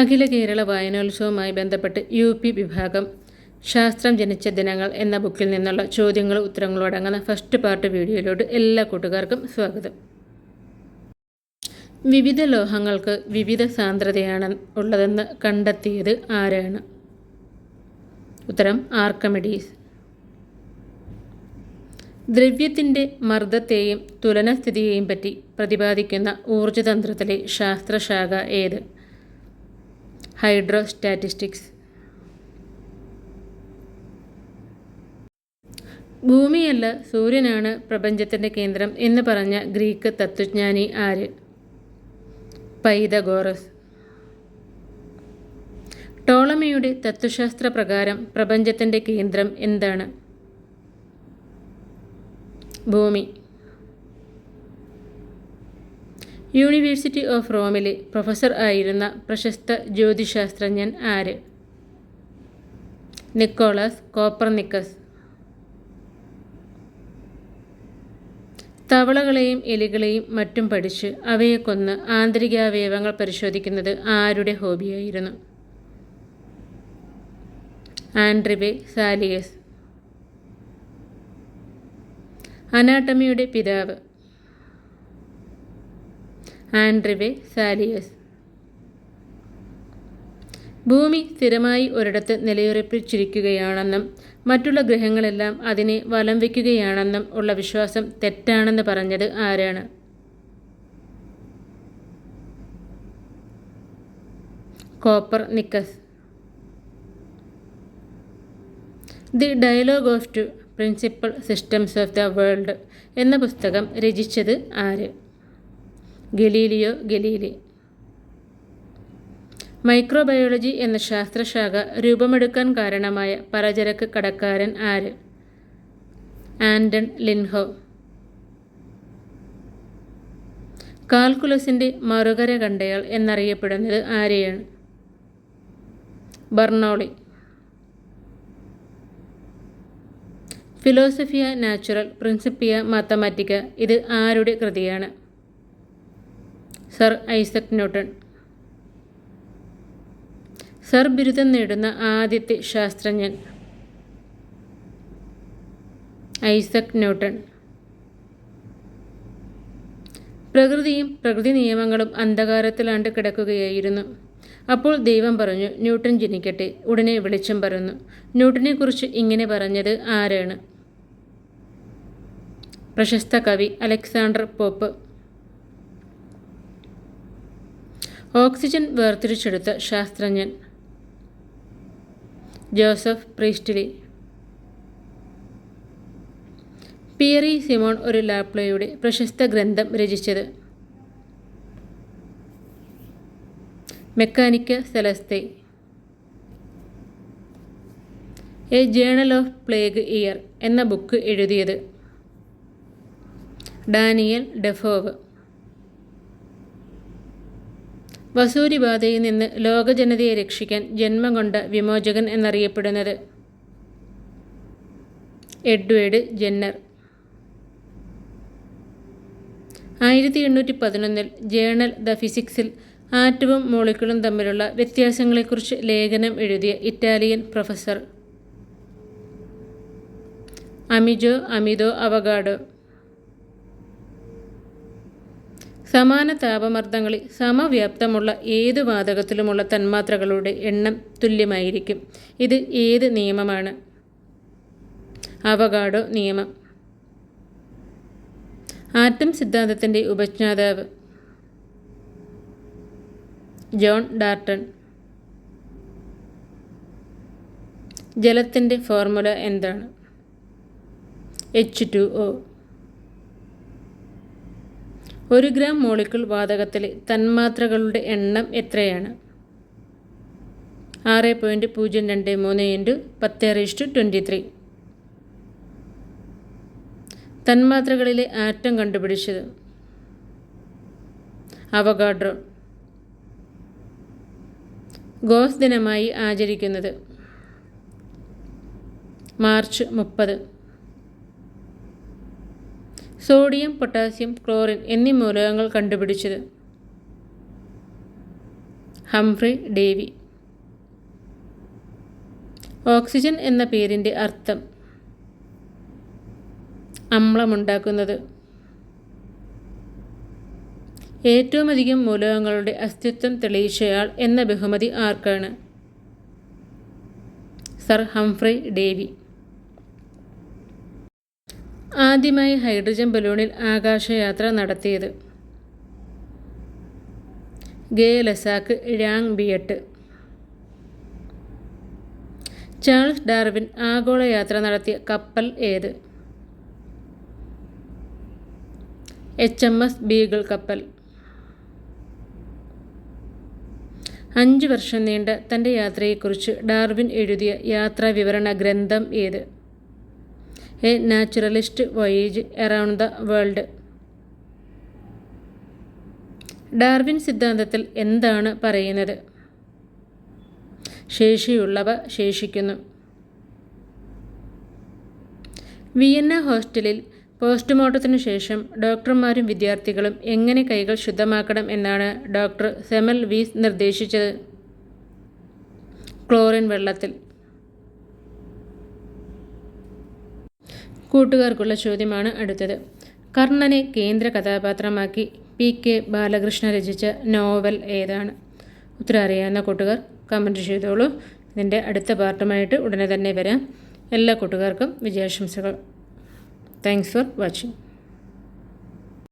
അഖില കേരള വായനോത്സവവുമായി ബന്ധപ്പെട്ട് U P വിഭാഗം ശാസ്ത്രം ജനിച്ച ദിനങ്ങൾ എന്ന ബുക്കിൽ നിന്നുള്ള ചോദ്യങ്ങളും ഉത്തരങ്ങളും അടങ്ങുന്ന ഫസ്റ്റ് പാർട്ട് വീഡിയോയിലോട്ട് എല്ലാ കൂട്ടുകാർക്കും സ്വാഗതം. വിവിധ ലോഹങ്ങൾക്ക് വിവിധ സാന്ദ്രതയാണ് ഉള്ളതെന്ന് കണ്ടെത്തിയത് ആരാണ്? ഉത്തരം ആർക്കമിഡീസ്. ദ്രവ്യത്തിന്റെ മർദ്ദത്തെയും തുലനസ്ഥിതിയെയും പറ്റി പ്രതിപാദിക്കുന്ന ഊർജതന്ത്രത്തിലെ ശാസ്ത്രശാഖ ഏത്? ഹൈഡ്രോസ്റ്റാറ്റിസ്റ്റിക്സ് ഭൂമിയല്ല സൂര്യനാണ് പ്രപഞ്ചത്തിന്റെ കേന്ദ്രം എന്ന് പറഞ്ഞ ഗ്രീക്ക് തത്വജ്ഞാനി ആര്? പൈതഗോറസ്. ടോളമിയുടെ തത്വശാസ്ത്ര പ്രകാരം പ്രപഞ്ചത്തിന്റെ കേന്ദ്രം എന്താണ്? ഭൂമി. യൂണിവേഴ്സിറ്റി ഓഫ് റോമിലെ പ്രൊഫസർ ആയിരുന്ന പ്രശസ്ത ജ്യോതിശാസ്ത്രജ്ഞൻ ആര്? Nicholas Copernicus. തവളകളെയും എലികളെയും മറ്റും പഠിച്ച് അവയെ കൊന്ന് ആന്തരികാവയവങ്ങൾ പരിശോധിക്കുന്നത് ആരുടെ ഹോബിയായിരുന്നു? ആൻഡ്രിബെ സാലിയസ്. അനാട്ടമിയുടെ പിതാവ്. ആൻഡ്രിവെ സാലിയസ്. ഭൂമി സ്ഥിരമായി ഒരിടത്ത് നിലയുറപ്പിച്ചിരിക്കുകയാണെന്നും മറ്റുള്ള ഗ്രഹങ്ങളെല്ലാം അതിനെ വലം വയ്ക്കുകയാണെന്നും ഉള്ള വിശ്വാസം തെറ്റാണെന്ന് പറഞ്ഞത് ആരാണ്? Copernicus the dialogue of two principal systems of the world എന്ന പുസ്തകം രചിച്ചത് ആര്? Galileo Galilei. മൈക്രോബയോളജി എന്ന ശാസ്ത്രശാഖ രൂപമെടുക്കാൻ കാരണമായ പലചരക്ക് കടക്കാരൻ ആര്? ആൻഡൺ ലിൻഹോ. കാൽക്കുലസിന്റെ മറുകര കണ്ടയാൾ എന്നറിയപ്പെടുന്നത് ആരെയാണ്? Bernoulli. Philosophiae Naturalis Principia Mathematica ഇത് ആരുടെ കൃതിയാണ്? സർ ഐസക് ന്യൂട്ടൺ സർ ബിരുദം നേടുന്ന ആദ്യത്തെ ശാസ്ത്രജ്ഞൻ. ഐസക് ന്യൂട്ടൺ പ്രകൃതിയും പ്രകൃതി നിയമങ്ങളും അന്ധകാരത്തിലാണ്ട് കിടക്കുകയായിരുന്നു. അപ്പോൾ ദൈവം പറഞ്ഞു ന്യൂട്ടൺ ജനിക്കട്ടെ. ഉടനെ വെളിച്ചം പറഞ്ഞു ന്യൂട്ടനെക്കുറിച്ച് ഇങ്ങനെ പറഞ്ഞത് ആരാണ്? പ്രശസ്ത കവി അലക്സാണ്ടർ പോപ്പ്. ഓക്സിജൻ വേർതിരിച്ചെടുത്ത ശാസ്ത്രജ്ഞൻ ജോസഫ് പ്രീസ്റ്റ്ലി. പിയറി സിമോൺ ഒരു ലാപ്ലയുടെ പ്രശസ്ത ഗ്രന്ഥം രചിച്ചത്. മെക്കാനിക്ക സെലസ്തെ. A journal of plague year എന്ന ബുക്ക് എഴുതിയത് ഡാനിയൽ ഡെഫോവ്. വസൂരിബാധയിൽ നിന്ന് ലോകജനതയെ രക്ഷിക്കാൻ ജന്മം കൊണ്ട വിമോചകൻ എന്നറിയപ്പെടുന്നത് എഡ്വേർഡ് ജെന്നർ. ആയിരത്തി എണ്ണൂറ്റി പതിനൊന്നിൽ ജേണൽ ദ ഫിസിക്സിൽ ആറ്റവും മോളിക്കളും തമ്മിലുള്ള വ്യത്യാസങ്ങളെക്കുറിച്ച് ലേഖനം എഴുതിയ Italian professor. Amedeo Amedeo Avogadro സമാന താപമർദ്ദങ്ങളിൽ സമവ്യാപ്തമുള്ള ഏതു വാതകത്തിലുമുള്ള തന്മാത്രകളുടെ എണ്ണം തുല്യമായിരിക്കും. ഇത് ഏത് നിയമമാണ്? അവഗാഡോ നിയമം. ആറ്റം സിദ്ധാന്തത്തിന്റെ ഉപജ്ഞാതാവ് ജോൺ ഡാർട്ടൺ. ജലത്തിന്റെ ഫോർമുല എന്താണ്? എച്ച് ടു ഒ ഒരു ഗ്രാം മോളിക്കുൾ വാതകത്തിലെ തന്മാത്രകളുടെ എണ്ണം എത്രയാണ്? ആറ് പോയിന്റ് പൂജ്യം രണ്ട് മൂന്ന് ഇന്റു പത്ത് റീസ്റ്റു ട്വന്റി ത്രീ. തന്മാത്രകളിലെ ആറ്റം കണ്ടുപിടിച്ചത് അവഗാഡ്രോ. ഗോസ് ദിനമായി ആചരിക്കുന്നത് മാർച്ച് മുപ്പത്. സോഡിയം പൊട്ടാസ്യം ക്ലോറിൻ എന്നീ മൂലകങ്ങൾ കണ്ടുപിടിച്ചത്. Humphrey Davy. ഓക്സിജൻ എന്ന പേരിന്റെ അർത്ഥം അമ്ലമുണ്ടാക്കുന്നത്. ഏറ്റവുമധികം മൂലകങ്ങളുടെ അസ്തിത്വം തെളിയിച്ചയാൾ എന്ന ബഹുമതി ആർക്കാണ്? Sir Humphry Davy. ആദ്യമായി ഹൈഡ്രജൻ ബലൂണിൽ ആകാശയാത്ര നടത്തിയത്. ഗേ ലസാക്ക് രാങ് ബിയട്ട്. ചാൾസ് ഡാർവിൻ ആഗോളയാത്ര നടത്തിയ കപ്പൽ ഏത്? എച്ച് എം എസ് ബീഗിൾ കപ്പൽ. അഞ്ച് വർഷം നീണ്ട തന്റെ യാത്രയെക്കുറിച്ച് ഡാർവിൻ എഴുതിയ യാത്രാ വിവരണ ഗ്രന്ഥം ഏത്? A naturalist voyage around the world. Darwin സിദ്ധാന്തത്തിൽ എന്താണ് പറയുന്നത്? ശേഷിയുള്ളവ ശേഷിക്കുന്നു. വിയന്ന ഹോസ്റ്റലിൽ പോസ്റ്റ്മോർട്ടത്തിനു ശേഷം ഡോക്ടർമാരും വിദ്യാർത്ഥികളും എങ്ങനെ കൈകൾ ശുദ്ധമാക്കണം എന്നാണ് ഡോക്ടർ സെമൽ വീസ് നിർദ്ദേശിച്ചത്. ക്ലോറിൻ വെള്ളത്തിൽ. കൂട്ടുകാർക്കുള്ള ചോദ്യമാണ് അടുത്തത്. കർണനെ കേന്ദ്ര കഥാപാത്രമാക്കി പി കെ ബാലകൃഷ്ണ രചിച്ച നോവൽ ഏതാണ്? ഉത്തരം അറിയാവുന്ന കൂട്ടുകാർ കമന്റ് ചെയ്തോളൂ. ഇതിന്റെ അടുത്ത പാർട്ടുമായിട്ട് ഉടനെ തന്നെ വരാം. എല്ലാ കൂട്ടുകാർക്കും വിജയാശംസകൾ. Thanks for watching